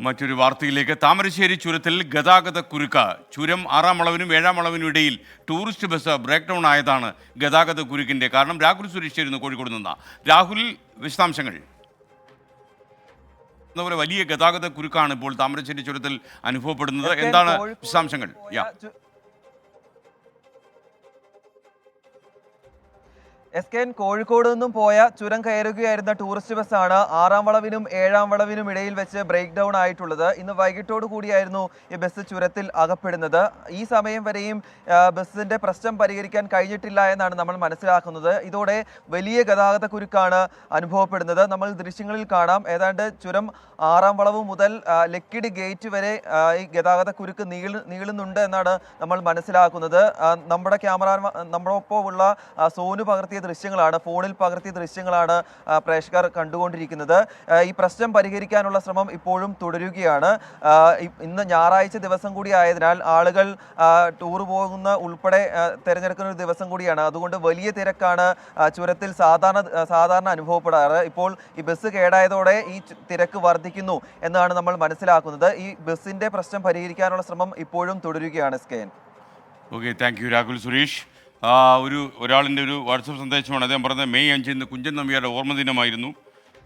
മറ്റൊരു വാർത്തയിലേക്ക്. താമരശ്ശേരി ചുരത്തിൽ ഗതാഗത കുരുക്ക്. ചുരം ആറാം അളവിനും ഏഴാം അളവിനും ഇടയിൽ ടൂറിസ്റ്റ് ബസ് ബ്രേക്ക് ഡൗൺ ആയതാണ് ഗതാഗത കുരുക്കിന്റെ കാരണം. രാഹുൽ സുരേഷ് ചേരുന്നു കോഴിക്കോട് നിന്ന്. രാഹുൽ വിശദാംശങ്ങൾ. അതുപോലെ വലിയ ഗതാഗത കുരുക്കാണ് ഇപ്പോൾ താമരശ്ശേരി ചുരത്തിൽ അനുഭവപ്പെടുന്നത്. എന്താണ് വിശദാംശങ്ങൾ? യാ. എസ് കെ എൻ കോഴിക്കോട് നിന്നും പോയ ചുരം കയറുകയായിരുന്ന ടൂറിസ്റ്റ് ബസ്സാണ് ആറാം വളവിനും ഏഴാം വളവിനും ഇടയിൽ വെച്ച് ബ്രേക്ക് ഡൗൺ ആയിട്ടുള്ളത്. ഇന്ന് വൈകിട്ടോടു കൂടിയായിരുന്നു ഈ ബസ് ചുരത്തിൽ അകപ്പെടുന്നത്. ഈ സമയം വരെയും ബസ്സിന്റെ പ്രശ്നം പരിഹരിക്കാൻ കഴിഞ്ഞിട്ടില്ല എന്നാണ് നമ്മൾ മനസ്സിലാക്കുന്നത്. ഇതോടെ വലിയ ഗതാഗത കുരുക്കാണ് അനുഭവപ്പെടുന്നത്. നമ്മൾ ദൃശ്യങ്ങളിൽ കാണാം. ഏതാണ്ട് ചുരം ആറാം വളവ് മുതൽ ലക്കിഡ് ഗേറ്റ് വരെ ഈ ഗതാഗത കുരുക്ക് നീളു നീളുന്നുണ്ട് എന്നാണ് നമ്മൾ മനസ്സിലാക്കുന്നത്. നമ്മുടെ ക്യാമറ നമ്മുടെ ഒപ്പമുള്ള സോനു പകർത്തിയ ദൃശ്യങ്ങളാണ് ഫോണിൽ പകർത്തിയ ദൃശ്യങ്ങളാണ് പ്രേക്ഷകർ കണ്ടുകൊണ്ടിരിക്കുന്നത്. ഈ പ്രശ്നം പരിഹരിക്കാനുള്ള ശ്രമം ഇപ്പോഴും തുടരുകയാണ്. ഇന്ന് ഞായറാഴ്ച ദിവസം കൂടി ആയതിനാൽ ആളുകൾ ടൂർ പോകുന്ന ഉൾപ്പെടെ തിരഞ്ഞെടുക്കുന്ന ഒരു ദിവസം കൂടിയാണ്. അതുകൊണ്ട് വലിയ തിരക്കാണ് ചുരത്തിൽ സാധാരണ സാധാരണ അനുഭവപ്പെടാറ്. ഇപ്പോൾ ഈ ബസ് കേടായതോടെ ഈ തിരക്ക് വർദ്ധിക്കുന്നു എന്നാണ് നമ്മൾ മനസ്സിലാക്കുന്നത്. ഈ ബസ്സിന്റെ പ്രശ്നം പരിഹരിക്കാനുള്ള ശ്രമം ഇപ്പോഴും തുടരുകയാണ് സ്കെൻ okay thank you Rahul Suresh ഒരു ഒരാളിന്റെ ഒരു വാട്സപ്പ് സന്ദേശമാണ്. അദ്ദേഹം പറഞ്ഞത് മെയ് അഞ്ചിന് കുഞ്ചൻ നമ്പ്യാരുടെ ഓർമ്മ ദിനമായിരുന്നു.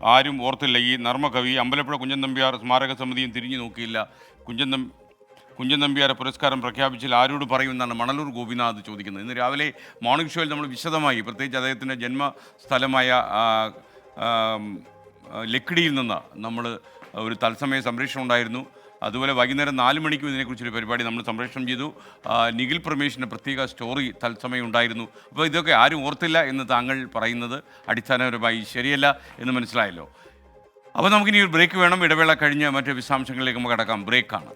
ആരും ഓർത്തില്ല. ഈ നർമ്മകവി അമ്പലപ്പുഴ കുഞ്ചൻ നമ്പ്യാർ സ്മാരക സമിതിയും തിരിഞ്ഞു നോക്കിയില്ല. കുഞ്ചൻ നം കുഞ്ചൻ നമ്പ്യാരെ പുരസ്കാരം പ്രഖ്യാപിച്ചാൽ ആരോട് പറയുമെന്നാണ് മണലൂർ ഗോപിനാഥ് ചോദിക്കുന്നത്. ഇന്ന് രാവിലെ മോർണിംഗ് ഷോയിൽ നമ്മൾ വിശദമായി പ്രത്യേകിച്ച് അദ്ദേഹത്തിന്റെ ജന്മസ്ഥലമായ ലക്കിടിയിൽ നിന്ന് നമ്മൾ ഒരു തത്സമയ സംരക്ഷണം ഉണ്ടായിരുന്നു. അതുപോലെ വൈകുന്നേരം നാല് മണിക്കും ഇതിനെക്കുറിച്ചൊരു പരിപാടി നമ്മൾ സംപ്രേഷണം ചെയ്തു. നിഖിൽ പ്രമേഷിന്റെ പ്രത്യേക സ്റ്റോറി തത്സമയം ഉണ്ടായിരുന്നു. അപ്പോൾ ഇതൊക്കെ ആരും ഓർത്തില്ല എന്ന് താങ്കൾ പറയുന്നത് അടിസ്ഥാനപരമായി ശരിയല്ല എന്ന് മനസ്സിലായല്ലോ. അപ്പോൾ നമുക്കിനി ഒരു ബ്രേക്ക് വേണം. ഇടവേള കഴിഞ്ഞ് മറ്റു വിശദാംശങ്ങളിലേക്ക് നമുക്ക് കടക്കാം. ബ്രേക്കാണ്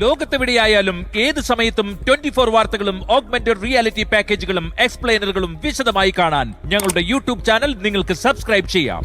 ലോകത്തെവിടെയായാലും ഏത് സമയത്തും ട്വന്റി ഫോർ വാർത്തകളും ഓഗ്മെന്റഡ് റിയാലിറ്റി പാക്കേജുകളും എക്സ്പ്ലെയിനറുകളും വിശദമായി കാണാൻ ഞങ്ങളുടെ യൂട്യൂബ് ചാനൽ നിങ്ങൾക്ക് സബ്സ്ക്രൈബ് ചെയ്യാം.